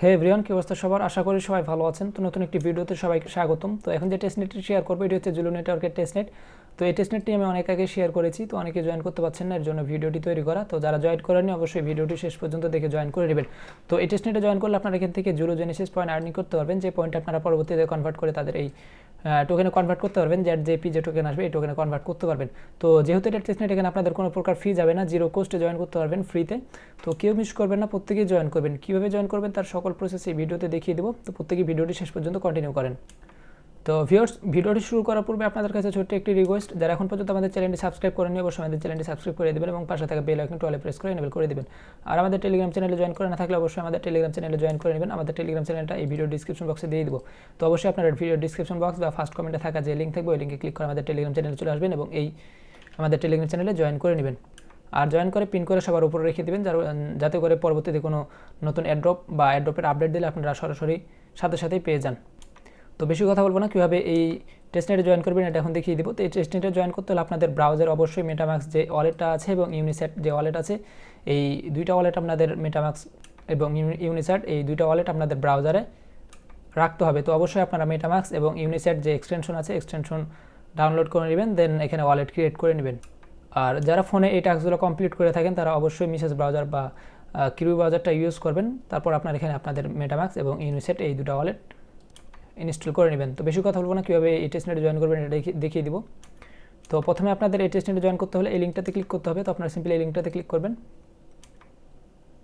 হে everyone কি অবস্থা সবার? আশা করি সবাই ভালো আছেন। তো নতুন একটি ভিডিওতে সবাইকে স্বাগতম। তো এখন যে টেস্টনেটটি শেয়ার করব, এটি হচ্ছে জুলো নেটওয়ার্কের টেস্টনেট তো এই টেস্টনেটটি আমি অনেক আগে শেয়ার করেছি, তো অনেকে জয়েন করতে পারছেন না, এর জন্য ভিডিওটি তৈরি করা। তো যারা জয়েন করেননি, অবশ্যই ভিডিওটি শেষ পর্যন্ত দেখে জয়েন করে নেবেন। তো এই টেস্টনেটে জয়েন করলে আপনারা এখান থেকে জুলু জেনেসিস পয়েন্ট আর্নিং করতে পারবেন, যে পয়েন্ট আপনারা পরবর্তীতে কনভার্ট করে তাদের এই টোকেনে কনভার্ট করতে পারবেন যার যে পি যে টোকেন আসবে, এই টোকেনে কনভার্ট করতে পারবেন। তো যেহেতু এটা টেস্টনেট এখানে আপনাদের কোনো প্রকার ফি যাবে না জিরো কোস্টে জয়েন করতে পারবেন ফ্রিতে তো। কেউ মিস করবেন না, প্রত্যেকেই জয়েন করবেন। কীভাবে জয়েন করবেন, তার সকল প্রসেস এই ভিডিওতে দেখিয়ে দেবো। তো প্রত্যেকেই ভিডিওটি শেষ পর্যন্ত কন্টিনিউ করেন। তো ভিউয়ার্স ভিডিওটি শুরু করার পূর্বে আপনাদের কাছে ছোট্ট একটি রিকোয়েস্ট যারা এখন পর্যন্ত আমাদের চ্যানেলটি সাবস্ক্রাইব করেনি অবশ্যই আমাদের চ্যানেলটি সাবস্ক্রাইব করে দেবেন এবং পাশে থাকা বেল আইকনটি অলে প্রেস করে এনেবল করে দেবেন। আর আমাদের টেলিগ্রাম চ্যানেলে জয়েন করে না থাকলে অবশ্যই আমাদের টেলিগ্রাম চ্যানেলে জয়েন করে নেবেন। আমাদের টেলিগ্রাম চ্যানেলটা এই ভিডিও ডিসক্রিপশন বক্সে দিয়ে দেবো। তো অবশ্যই আপনারা ভিডিও ডিসক্রিপশন বক্স বা ফার্স্ট কমেন্টে থাকা যে লিঙ্ক থাকবে, ওই লিঙ্কে ক্লিক করে আমাদের টেলিগ্রাম চ্যানেলে চলে আসবেন এবং এই আমাদের টেলিগ্রাম চ্যানেলে জয়েন করে নেবেন। আর জয়েন করে পিন করে সবার উপরে রেখে দেবেন যাতে করে পরবর্তীতে কোনো নতুন অ্যাড্রপ বা অ্যাড্রপের আপডেট দিলে আপনারা সরাসরি সাথে সাথেই পেয়ে যান। তো বেশি কথা বলব না, কীভাবে এই টেস্টনেটে জয়েন করবেন এটা এখন দেখিয়ে দিব। তো এই টেস্টনেটে জয়েন করতে হলে আপনাদের ব্রাউজার অবশ্যই মেটামাক্স যে ওয়ালেটটা আছে এবং ইউনিসেট যে ওয়ালেট আছে, এই দুইটা ওয়ালেট আপনাদের মেটামাক্স এবং ইউনিসেট এই দুইটা ওয়ালেট আপনাদের ব্রাউজারে রাখতে হবে। তো অবশ্যই আপনারা মেটামাক্স এবং ইউনিসেট যে এক্সটেনশন আছে এক্সটেনশন ডাউনলোড করে নেবেন দেন এখানে ওয়ালেট ক্রিয়েট করে নেবেন। আর যারা ফোনে এই টাস্কগুলো কমপ্লিট করে থাকেন, তারা অবশ্যই মিসেস ব্রাউজার বা কিউ ব্রাউজারটা ইউজ করবেন। তারপর আপনার এখানে আপনাদের মেটামাক্স এবং ইউনিসেট এই দুটো ওয়ালেট ইনস্টল করে নেবেন। তো বেশি কথা বলব না, কীভাবে এই টেস্টনেটে জয়েন করবেন এটা দেখিয়ে দিব। তো প্রথমে আপনাদের এই টেস্টনেটে জয়েন করতে হলে এই লিঙ্কটাতে ক্লিক করতে হবে। তো আপনারা সিম্পলি এই লিঙ্কটাতে ক্লিক করবেন।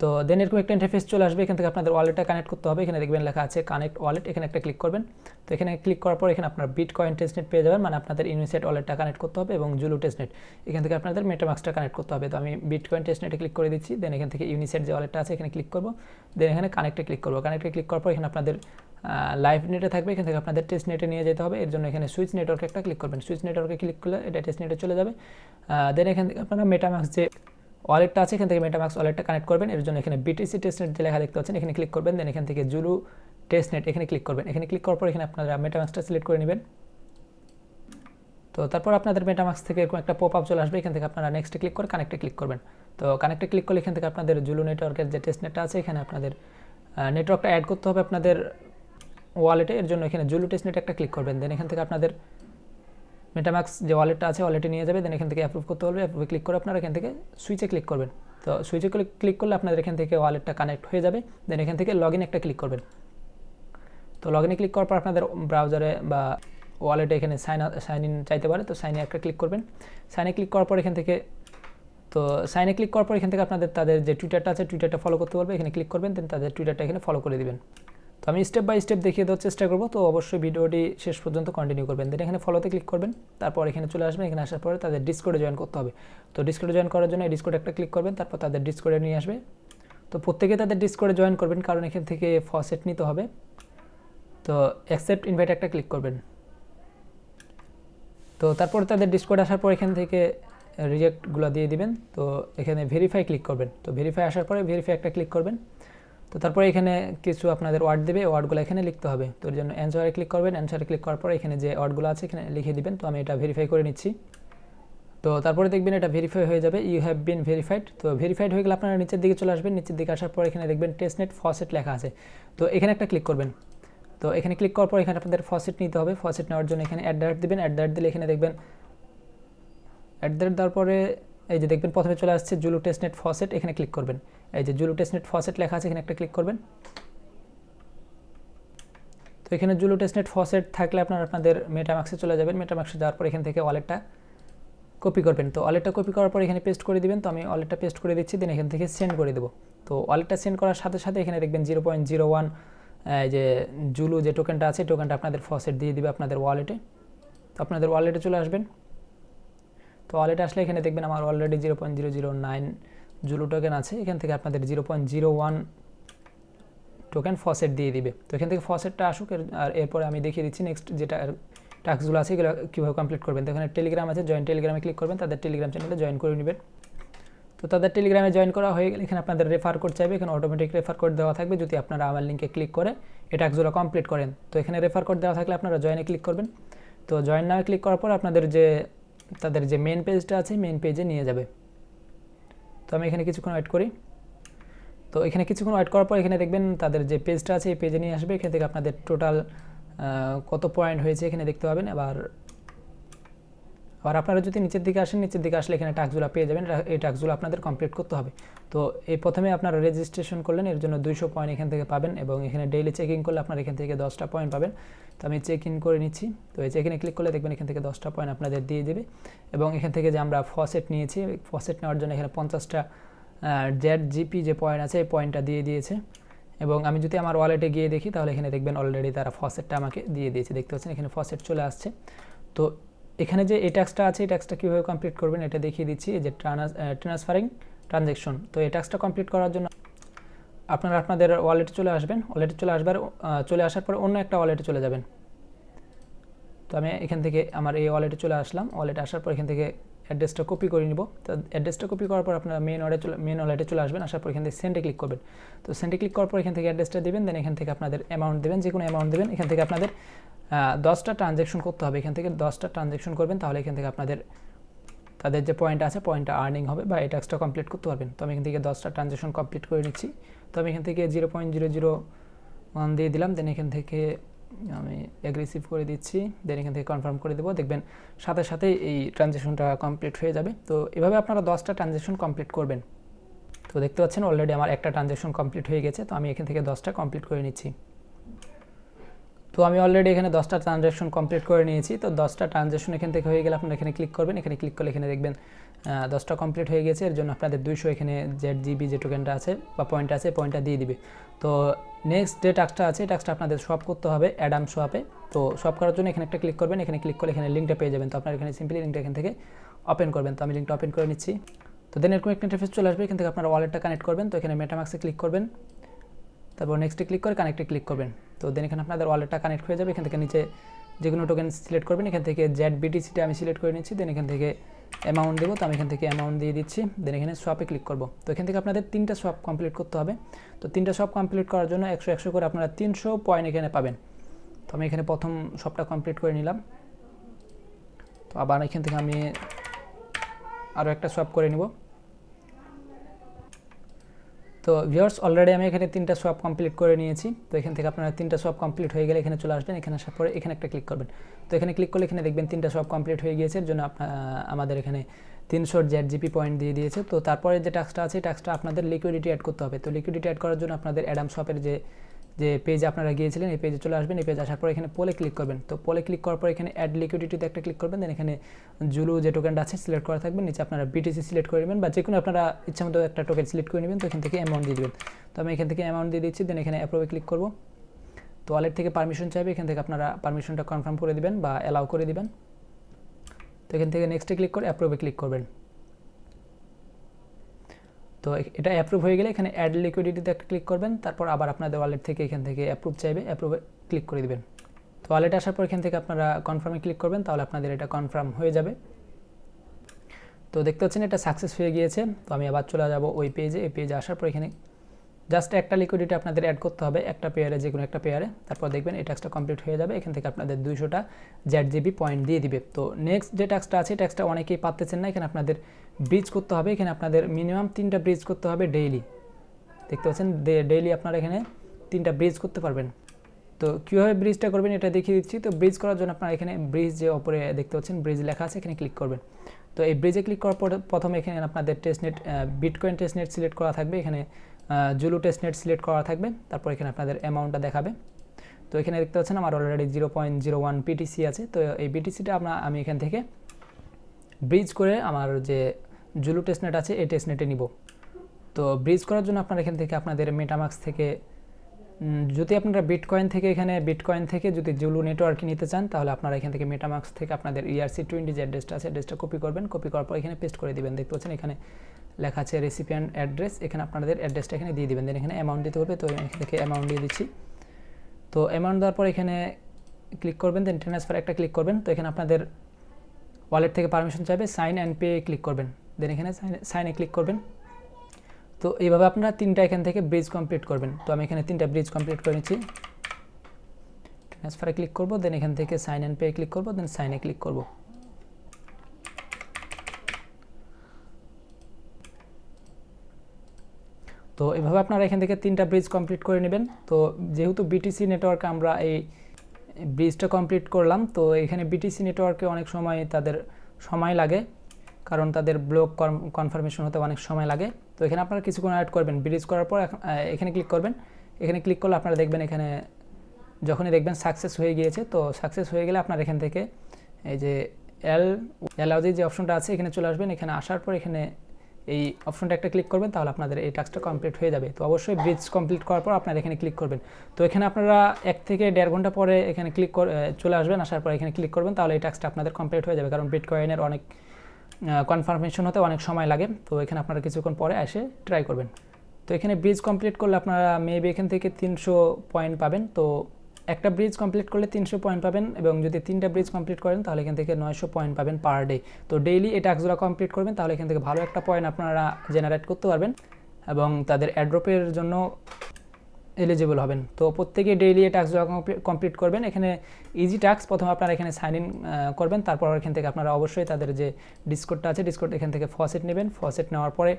তো দেন এরকম একটা ইন্টারফেস চলে আসবে, এখান থেকে আপনাদের ওয়ালেটটা কানেক্ট করতে হবে। এখানে দেখবেন লেখা আছে কানেক্ট ওয়ালেট এখানে একটা ক্লিক করবেন। তো এখানে ক্লিক করার পর এখানে আপনার বিট কয়েন টেস্টনেট পেয়ে যাবেন মানে আপনাদের ইউনিসেট ওয়ালেটটা কানেক্ট করতে হবে এবং জুলু টেস্টনেট এখান থেকে আপনাদের মেটামাক্সটা কানেক্ট করতে হবে। তো আমি বিট কয়েন টেস্টনেটে ক্লিক করে দিচ্ছি দেন এখান থেকে ইউনিসেট যে ওয়ালেটটা আছে এখানে ক্লিক করব। দেন এখানে কানেক্টে ক্লিক করব। কানেক্টে ক্লিক করার পর এখানে আপনাদের লাইভ নেটে থাকবে, এখান থেকে আপনাদের টেস্ট নেটে নিয়ে যেতে হবে। এর জন্য এখানে সুইচ নেটওয়ার্কে একটা ক্লিক করবেন। সুইচ নেটওয়ার্কে ক্লিক করলে এটা টেস্ট নেটে চলে যাবে। দেন এখান থেকে আপনারা মেটামাক্স যে ওয়ালেটটা আছে, এখান থেকে মেটামাক্স ওয়ালেটটা কানেক্ট করবেন। এর জন্য এখানে বিটিসি টেস্ট নেট যে লেখা দেখতে পাচ্ছেন, এখানে ক্লিক করবেন। দেন এখান থেকে জুলু টেস্ট নেট এখানে ক্লিক করবেন। এখানে ক্লিক করার পর এখানে আপনারা মেটামাক্সটা সিলেক্ট করে নেবেন। তো তারপর আপনাদের মেটামাক্স থেকে এরকম একটা পপ আপ চলে আসবে। এখান থেকে আপনারা নেক্সটে ক্লিক করে কানেক্টে ক্লিক করবেন। তো কানেক্টে ক্লিক করলে এখান থেকে আপনাদের জুলু নেটওয়ার্কের যে টেস্ট নেটটা আছে, এখানে আপনাদের নেটওয়ার্কটা অ্যাড করতে হবে আপনাদের ওয়ালেটে এর জন্য এখানে জুলু টেস্ট নেট একটা ক্লিক করবেন। দেন এখান থেকে আপনাদের মেটামাক্স যে ওয়ালেটটা আছে ওয়ালেটে নিয়ে যাবে দেন এখান থেকে অ্যাপ্রুভ করতে বলবে অ্যাপ্রুভে ক্লিক করে আপনারা এখান থেকে সুইচে ক্লিক করবেন। তো সুইচে ক্লিক করলে আপনাদের এখান থেকে ওয়ালেটটা কানেক্ট হয়ে যাবে দেন এখান থেকে লগ একটা ক্লিক করবেন। তো লগ ক্লিক করার পর আপনাদের ব্রাউজারে বা ওয়ালেটে এখানে সাইন সাইন ইন চাইতে পারে, তো সাইনে একটা ক্লিক করবেন। সাইনে ক্লিক করার পর এখান থেকে, তো সাইনে ক্লিক করার পর এখান থেকে আপনাদের তাদের যে টুইটারটা আছে টুইটারটা ফলো করতে বলবে, এখানে ক্লিক করবেন দেন তাদের টুইটারটা এখানে ফলো করে দিবেন। তো আমি স্টেপ বাই স্টেপ দেখিয়ে দেওয়ার চেষ্টা করব। তো অবশ্যই ভিডিওটি শেষ পর্যন্ত কন্টিনিউ করবেন। দেন এখানে ফলোতে ক্লিক করবেন। তারপর এখানে চলে আসবেন। এখানে আসার পরে তাদের ডিসকোডে জয়েন করতে হবে। তো ডিসকোডে জয়েন করার জন্য এই ডিসকোডে একটা ক্লিক করবেন। তারপর তাদের ডিসকোডে নিয়ে আসবে। তো প্রত্যেকে তাদের ডিসকোডে জয়েন করবেন। কারণ এখান থেকে ফসেট নিতে হবে। তো অ্যাকসেপ্ট ইনভাইট একটা ক্লিক করবেন। তো তারপর তাদের ডিসকোড আসার পর এখান থেকে রিজেক্টগুলো দিয়ে দিবেন। তো এখানে ভেরিফাই ক্লিক করবেন। তো ভেরিফাই আসার পরে ভেরিফাই একটা ক্লিক করবেন। তো তারপরে এখানে কিছু আপনাদের ওয়ার্ড দেবে ওয়ার্ডগুলো এখানে লিখতে হবে। তো জন্য অ্যান্সারে ক্লিক করবেন অ্যান্সারে ক্লিক করার পর এখানে যে ওয়ার্ডগুলো আছে এখানে লিখে দিবেন। তো আমি এটা ভেরিফাই করে নিচ্ছি। তো তারপরে দেখবেন এটা ভেরিফাই হয়ে যাবে। ইউ হ্যাভ বিন ভেরিফাইড তো ভেরিফাইড হয়ে গেলে আপনারা নিচের দিকে চলে আসবেন। নিচের দিকে আসার পর এখানে দেখবেন টেস্টনেট ফসেট লেখা আছে। তো এখানে একটা ক্লিক করবেন। তো এখানে ক্লিক করার পর এখানে আপনাদের ফসেট নিতে হবে। ফসেট নেওয়ার জন্য এখানে অ্যাড দ্যাট দেবেন। অ্যাড দ্যাট দিলে এখানে দেখবেন অ্যাড দ্যাট দেওয়ার পরে এই যে দেখবেন প্রথমে চলে আসছে জুলু টেস্টনেট ফসেট এখানে ক্লিক করবেন। এই যে জুলু টেস্টনেট ফসেট লেখা আছে, এখানে একটা ক্লিক করবেন। তো এখানে জুলু টেস্টনেট ফসেট থাকলে আপনার, আপনাদের মেটামাক্সে চলে যাবেন। মেটামাক্সে যাওয়ার পর এখান থেকে ওয়ালেটটা কপি করবেন। তো ওয়ালেটটা কপি করার পর এখানে পেস্ট করে দিবেন। তো আমি ওয়ালেটটা পেস্ট করে দিচ্ছি দেন এখান থেকে সেন্ড করে দেবো। তো ওয়ালেটটা সেন্ড করার সাথে সাথে এখানে দেখবেন জিরো পয়েন্ট জিরো ওয়ান যে জুলু যে টোকেনটা আছে টোকেনটা আপনাদের ফসেট দিয়ে দিবে আপনাদের ওয়ালেটে তো আপনাদের ওয়ালেটে চলে আসবেন। তো ওয়ালেটে আসলে এখানে দেখবেন আমার already zero point zero zero nine Zulu token আছে, এখান থেকে আপনাদের zero point zero one token faucet দিয়ে দিবে। তো এখান থেকে ফসেটটা আসুক আর এরপরে আমি দেখিয়ে দিচ্ছি নেক্সট যেটা টাস্কগুলো আছে, এগুলো কীভাবে কমপ্লিট করবেন। তো এখানে টেলিগ্রাম আছে জয়েন টেলিগ্রামে ক্লিক করবেন, তাদের টেলিগ্রাম চ্যানেলে জয়েন করে নেবেন। তো তাদের টেলিগ্রামে জয়েন করা হয়ে গেলে এখানে আপনাদের রেফার কোড চাইবে, এখানে অটোমেটিক রেফার কোড দেওয়া থাকবে, যদি আপনারা আমার লিঙ্কে ক্লিক করে এই টাস্কগুলো কমপ্লিট করেন। তো এখানে রেফার কোড দেওয়া থাকলে আপনারা জয়েনে ক্লিক করবেন। তো জয়েন নামে ক্লিক করার পর আপনাদের যে, তাদের যে মেন পেজটা আছে মেন পেজে নিয়ে যাবে। তো আমি এখানে কিছুক্ষণ ওয়েট করি। তো এখানে কিছুক্ষণ ওয়েট করার পর এখানে দেখবেন তাদের যে পেজটা আছে, এই পেজে নিয়ে আসবে। এখান থেকে আপনাদের টোটাল কত পয়েন্ট হয়েছে এখানে দেখতে পাবেন। আবার আর আপনারা যদি নিচের দিকে আসেন, নিচের দিকে আসলে এখানে টাস্কগুলো পেয়ে যাবেন। এই টাস্কগুলো আপনাদের কমপ্লিট করতে হবে। তো এই প্রথমে আপনারা রেজিস্ট্রেশন করলেন, এর জন্য দুইশো পয়েন্ট এখান থেকে পাবেন এবং এখানে ডেইলি চেকিং করলে আপনারা এখান থেকে দশটা পয়েন্ট পাবেন। তো আমি চেক ইন করে নিচ্ছি। তো এই চেক ইনে ক্লিক করলে দেখবেন এখান থেকে দশটা পয়েন্ট আপনাদের দিয়ে দেবে এবং এখান থেকে যে আমরা ফসেট নিয়েছি ফসেট নেওয়ার জন্য এখানে পঞ্চাশটা জেড জিপি যে পয়েন্ট আছে, এই পয়েন্টটা দিয়ে দিয়েছে। এবং আমি যদি আমার ওয়ালেটে গিয়ে দেখি, তাহলে এখানে দেখবেন অলরেডি তারা ফসেটটা আমাকে দিয়ে দিয়েছে। দেখতে পাচ্ছেন এখানে ফসেট চলে আসছে। তো এখানে যে এই ট্যাক্সটা আছে, এই ট্যাক্সটা কীভাবে কমপ্লিট করবেন এটা দেখিয়ে দিচ্ছি। যে ট্রান্সফারিং ট্রানজ্যাকশন তো এই ট্যাক্সটা কমপ্লিট করার জন্য আপনারা আপনাদের ওয়ালেটে চলে আসবেন। ওয়ালেটে চলে আসবার চলে আসার পর অন্য একটা ওয়ালেটে চলে যাবেন। তো আমি এখান থেকে আমার এই ওয়ালেটে চলে আসলাম। ওয়ালেটে আসার পর এখান থেকে অ্যাড্রেসটা কপি করে নিব। তো অ্যাড্রেসটা কপি করার পর আপনারা মেন ওয়ালেটে চলে মেন ওয়ালেটে চলে আসবেন। আসার পর এখান থেকে সেন্টে ক্লিক করবেন। তো সেন্টে ক্লিক করার পর এখান থেকে অ্যাড্রেসটা দেবেন দেন এখান থেকে আপনাদের অ্যামাউন্ট দেবেন যে কোনো অ্যামাউন্ট দেবেন। এখান থেকে আপনাদের দশটা ট্রানজ্যাকশন করতে হবে। এখান থেকে দশটা ট্রানজ্যাকশন করবেন, তাহলে এখান থেকে আপনাদের, তাদের যে পয়েন্ট আছে পয়েন্টটা আর্নিং হবে বা এই ট্যাক্সটা কমপ্লিট করতে পারবেন। তো আমি এখান থেকে দশটা ট্রানজ্যাকশন কমপ্লিট করে নিচ্ছি। তো আমি এখান থেকে zero point zero zero one দিয়ে দিলাম। দেন এখান থেকে আমি অ্যাগ্রেসিভ করে দিচ্ছি দেন এখান থেকে কনফার্ম করে দেবো। দেখবেন সাথে সাথে এই ট্রানজেকশনটা কমপ্লিট হয়ে যাবে। তো এভাবে আপনারা দশটা ট্রানজেকশন কমপ্লিট করবেন। তো দেখতে পাচ্ছেন অলরেডি আমার একটা ট্রানজেকশন কমপ্লিট হয়ে গেছে, তো আমি এখান থেকে দশটা কমপ্লিট করে নিচ্ছি। তো আমি অলরেডি এখানে দশটা ট্রানজ্যাকশন কমপ্লিট করে নিয়েছি। তো দশটা ট্রানজ্যাকশন এখান থেকে হয়ে গেলে আপনারা এখানে ক্লিক করবেন। এখানে ক্লিক করলে এখানে দেখবেন দশটা কমপ্লিট হয়ে গেছে। এর জন্য আপনাদের দুইশো এখানে জেড জিবি যে টোকেনটা আছে বা পয়েন্ট আছে পয়েন্টটা দিয়ে দিবে। তো নেক্সট যে টাস্কটা আছে টাস্কটা আপনাদের সব করতে হবে অ্যাডাম সোয়াপে তো সব করার জন্য এখানে একটা ক্লিক করবেন। এখানে ক্লিক করলে এখানে লিঙ্কটা পেয়ে যাবেন। তো আপনার এখানে সিম্পলি লিঙ্কটা এখান থেকে ওপেন করবেন। তো আমি লিঙ্কটা ওপেন করে নিচ্ছি। তো দেন এরকম একটা ইন্টারফেস চলে আসবে। এখান থেকে আপনার ওয়ালেটটা কানেক্ট করবেন। তো এখানে মেটামাক্সে ক্লিক করবেন। তারপর নেক্সটে ক্লিক করে কানেক্টে ক্লিক করবেন। তো দেন এখানে আপনাদের ওয়ালেটটা কানেক্ট হয়ে যাবে। এখান থেকে নিচে যে কোনো টোকেন সিলেক্ট করবেন। এখান থেকে জেড বিটিসিটা আমি সিলেক্ট করে নিচ্ছি। দেন এখান থেকে অ্যামাউন্ট দেবো। তো আমি এখান থেকে অ্যামাউন্ট দিয়ে দিচ্ছি। দেন এখানে সোয়াপে ক্লিক করব। তো এখান থেকে আপনাদের তিনটা সোয়াপ কমপ্লিট করতে হবে। তো তিনটা সোয়াপ কমপ্লিট করার জন্য একশো একশো করে আপনারা তিনশো পয়েন্ট এখানে পাবেন। তো আমি এখানে প্রথম সবটা কমপ্লিট করে নিলাম। তো আবার এখান থেকে আমি আরও একটা সোয়াপ করে নিব। তো ভিওর্স অলরেডি আমি এখানে তিনটা সোয়াপ কমপ্লিট করে নিয়েছি। তো এখান থেকে আপনারা তিনটা সোয়াপ কমপ্লিট হয়ে গেলে এখানে চলে আসবেন। এখানে আসার পরে এখানে একটা ক্লিক করবেন। তো এখানে ক্লিক করলে এখানে দেখবেন তিনটা সোয়াপ কমপ্লিট হয়ে গিয়েছে। জন্য আমাদের এখানে তিনশো জেড জিপি পয়েন্ট দিয়ে দিয়েছে। তো তারপরে যে টাস্কটা আছে টাস্কটা আপনাদের লিকুইডিটি অ্যাড করতে হবে। তো লিকুইডিটি অ্যাড করার জন্য আপনাদের অ্যাডাম শপের যে যে পেজে আপনারা গিয়েছিলেন, এই পেজে চলে আসবেন, এই পেজে আসার পর এখানে পোলে ক্লিক করবেন। তো পোলে ক্লিক করার পর এখানে অ্যাড লিকুইডিটিতে একটা ক্লিক করবেন দেন এখানে জুলু যে টোকেনটা আছে সিলেক্ট করা থাকবে, নিচে আপনারা বিটিসি সিলেক্ট করে নেবেন বা যে কোনো আপনারা ইচ্ছা মতো একটা টোকেন সিলেক্ট করে নেবেন, তো এখান থেকে অ্যামাউন্ট দিয়ে দেবেন। তো আমি এখান থেকে অ্যামাউন্ট দিয়ে দিচ্ছি দেন এখানে অ্যাপ্রোভে ক্লিক করব। তো ওয়ালেট থেকে পারমিশন চাইবে, এখান থেকে আপনারা পারমিশনটা কনফার্ম করে দিবেন বা অ্যালাউ করে দিবেন। তো এখান থেকে নেক্সটে ক্লিক করে অ্যাপ্রোভে ক্লিক করবেন। তো এটা অ্যাপ্রুভ হয়ে গেলে এখানে অ্যাড লিকুইডিটিতে একটা ক্লিক করবেন, তারপর আবার আপনাদের ওয়ালেট থেকে এখান থেকে অ্যাপ্রুভ চাইবে অ্যাপ্রুভে ক্লিক করে দেবেন। তো ওয়ালেট আসার পর এখান থেকে আপনারা কনফার্মে ক্লিক করবেন, তাহলে আপনাদের এটা কনফার্ম হয়ে যাবে। তো দেখতে পাচ্ছেন এটা সাকসেস হয়ে গিয়েছে, তো আমি আবার চলে যাব ওই পেজে এই পেজে আসার পর এখানে জাস্ট একটা লিকুইডিটি আপনাদের অ্যাড করতে হবে, একটা পেয়ারে যে কোনো একটা পেয়ারে তারপর দেখবেন এই ট্যাক্সটা কমপ্লিট হয়ে যাবে, এখান থেকে আপনাদের দুইশোটা জেড জিবি পয়েন্ট দিয়ে দিবে। তো নেক্সট যে ট্যাক্সটা আছে ট্যাক্সটা অনেকেই পাচ্ছেন না, এখানে আপনাদের ব্রিজ করতে হবে, এখানে আপনাদের মিনিমাম তিনটা ব্রিজ করতে হবে ডেইলি দেখতে পাচ্ছেন ডেইলি আপনারা এখানে তিনটা ব্রিজ করতে পারবেন। তো কীভাবে ব্রিজটা করবেন এটা দেখিয়ে দিচ্ছি। তো ব্রিজ করার জন্য আপনারা এখানে ব্রিজ যে ওপরে দেখতে পাচ্ছেন ব্রিজ লেখা আছে, এখানে ক্লিক করবেন। তো এই ব্রিজে ক্লিক করার পর প্রথমে এখানে আপনাদের টেস্টনেট বিটকয়েন টেস্টনেট সিলেক্ট করা থাকবে। এখানে জুলু টেস্টনেট সিলেক্ট করা থাকবে, তারপর এখানে আপনাদের অ্যামাউন্টটা দেখাবে। তো এখানে দেখতে পাচ্ছেন আমার already zero point zero one BTC আছে, তো এই পিটিসিটা আমরা, আমি এখান থেকে ব্রিজ করে আমার যে জুলু টেস্টনেট আছে, এই টেস্টনেটে নিব। তো ব্রিজ করার জন্য আপনারা এখান থেকে আপনাদের মেটামাক্স থেকে যদি আপনারা বিটকয়েন থেকে এখানে বিটকয়েন থেকে যদি জুলু নেটওয়ার্কে নিতে চান, তাহলে আপনারা এখান থেকে মেটামাক্স থেকে আপনাদের ইআরসি টোয়েন্টি যে অ্যাড্রেসটা আছে অ্যাড্রেসটা কপি করবেন। কপি করার পর এখানে পেস্ট করে দিবেন। দেখতে পাচ্ছেন এখানে লেখা আছে রেসিপিয়ান্ট অ্যাড্রেস এখানে আপনাদের অ্যাড্রেসটা এখানে দিয়ে দিবেন। দেন এখানে অ্যামাউন্ট দিতে হবে, তো এখান থেকে অ্যামাউন্ট দিয়ে দিচ্ছি। তো অ্যামাউন্ট দেওয়ার পর এখানে ক্লিক করবেন দেন ট্রান্সফার একটা ক্লিক করবেন। তো এখানে আপনাদের ওয়ালেট থেকে পারমিশন চাইবে সাইন অ্যান্ড পে ক্লিক করবেন। দেন এখানে সাইনে ক্লিক করবেন। তো এইভাবে আপনারা তিনটা এখান থেকে ব্রিজ কমপ্লিট করবেন। তো আমি এখানে তিনটা ব্রিজ কমপ্লিট করে নিচ্ছি। ট্রান্সফারে ক্লিক করব দেন এখান থেকে সাইন অ্যান্ড পে ক্লিক করব দেন সাইনে ক্লিক করব। তো এভাবে আপনারা এখান থেকে তিনটা ব্রিজ কমপ্লিট করে নেবেন। তো যেহেতু বিটিসি নেটওয়ার্ক আমরা এই ব্রিজটা কমপ্লিট করলাম, তো এখানে বিটিসি নেটওয়ার্কে অনেক সময় তাদের সময় লাগে, কারণ তাদের ব্লক কনফার্মেশন হতে অনেক সময় লাগে। তো এখানে আপনারা কিছুক্ষণ অ্যাড করবেন। ব্রিজ করার পর এখন- ক্লিক করবেন। এখানে ক্লিক করলে আপনারা দেখবেন এখানে যখনই দেখবেন সাকসেস হয়ে গিয়েছে, তো সাকসেস হয়ে গেলে আপনার এখান থেকে এই যে এল অ্যালাউজি যে অপশনটা আছে, এখানে চলে আসবেন। এখানে আসার পর এখানে এই অপশনটা একটা ক্লিক করবেন, তাহলে আপনাদের এই টাস্কটা কমপ্লিট হয়ে যাবে। তো অবশ্যই ব্রিজ কমপ্লিট করার পর আপনারা এখানে ক্লিক করবেন। তো এখানে আপনারা এক থেকে দেড় ঘণ্টা পরে এখানে ক্লিক চলে আসবেন, আসার পর এখানে ক্লিক করবেন, তাহলে এই টাস্কটা আপনাদের কমপ্লিট হয়ে যাবে। কারণ বিটকয়েনের অনেক কনফার্মেশন হতে অনেক সময় লাগে। তো এখানে আপনারা কিছুক্ষণ পরে এসে ট্রাই করবেন। তো এখানে ব্রিজ কমপ্লিট করলে আপনারা মেবি এখান থেকে তিনশো পয়েন্ট পাবেন। তো একটা ব্রিজ কমপ্লিট করলে তিনশো পয়েন্ট পাবেন এবং যদি তিনটা ব্রিজ কমপ্লিট করেন, তাহলে এখান থেকে নয়শো পয়েন্ট পাবেন পার ডে তো ডেইলি এই টাস্কগুলো কমপ্লিট করবেন, তাহলে এখান থেকে ভালো একটা পয়েন্ট আপনারা জেনারেট করতে পারবেন এবং তাদের অ্যাড্রপের জন্য এলিজিবল হবেন। তো প্রত্যেকে ডেইলি এই টাস্কগুলো কমপ্লিট করবেন। এখানে ইজি টাস্ক প্রথমে আপনারা এখানে সাইন ইন করবেন, তারপর এখান থেকে আপনারা অবশ্যই তাদের যে ডিসকোডটা আছে ডিসকোড এখান থেকে ফসেট নেবেন। ফসেট নেওয়ার পরে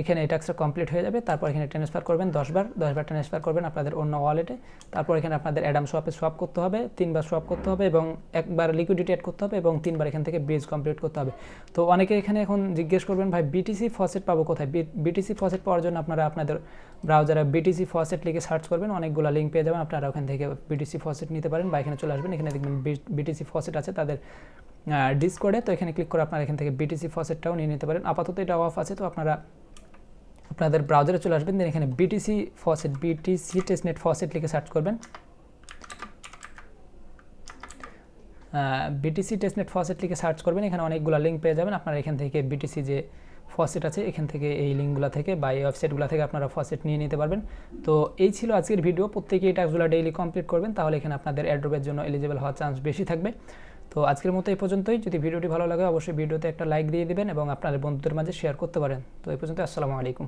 এখানে এই টাস্কটা কমপ্লিট হয়ে যাবে, তারপর এখানে ট্রান্সফার করবেন দশবার দশবার ট্রান্সফার করবেন আপনাদের অন্য ওয়ালেটে তারপর এখানে আপনাদের অ্যাডাম সোয়াপে সোয়াপ করতে হবে, তিনবার সোয়াপ করতে হবে এবং একবার লিকুইডিটি অ্যাড করতে হবে এবং তিনবার এখান থেকে ব্রিজ কমপ্লিট করতে হবে। তো অনেকে এখানে এখন জিজ্ঞেস করবেন, ভাই বিটিসি ফসেট পাবো কোথায়? বিটিসি ফসেট পাওয়ার জন্য আপনারা আপনাদের ব্রাউজারে বিটিসি ফসেট লিখে সার্চ করবেন, অনেকগুলো লিঙ্ক পেয়ে যাবেন। আপনারা ওখান থেকে বিটিসি ফসেট নিতে পারেন বা এখানে চলে আসবেন, এখানে দেখবেন বিটিসি ফসেট আছে, তাদের ডিসকোডে তো এখানে ক্লিক করে আপনারা এখান থেকে বিটিসি ফসেটটাও নিয়ে নিতে পারেন। আপাতত এটা অফ আছে, তো আপনারা আপনাদের ব্রাউজারে চলে আসবেন দেন এখানে BTC faucet BTC testnet faucet লিখে সার্চ করবেন। বিটিসি টেস্টনেট ফসেট লিখে সার্চ করবেন, এখানে অনেকগুলো লিঙ্ক পেয়ে যাবেন। আপনারা এখান থেকে বিটিসি যে ফসেট আছে, এখান থেকে এই লিঙ্কগুলো থেকে বা এই ওয়েবসাইটগুলো থেকে আপনারা ফসেট নিয়ে নিতে পারবেন। তো এই ছিল আজকের ভিডিও প্রত্যেকে এই টাস্কগুলো ডেইলি কমপ্লিট করবেন, তাহলে এখানে আপনাদের অ্যাড্রপের জন্য এলিজিবল হওয়ার চান্স বেশি থাকবে। তো আজকের মতো এই পর্যন্তই। যদি ভিডিওটি ভালো লাগে, অবশ্যই ভিডিওতে একটা লাইক দিয়ে দেবেন এবং আপনাদের বন্ধুদের মাঝে শেয়ার করতে পারেন। তো এই পর্যন্ত আসসালামু আলাইকুম।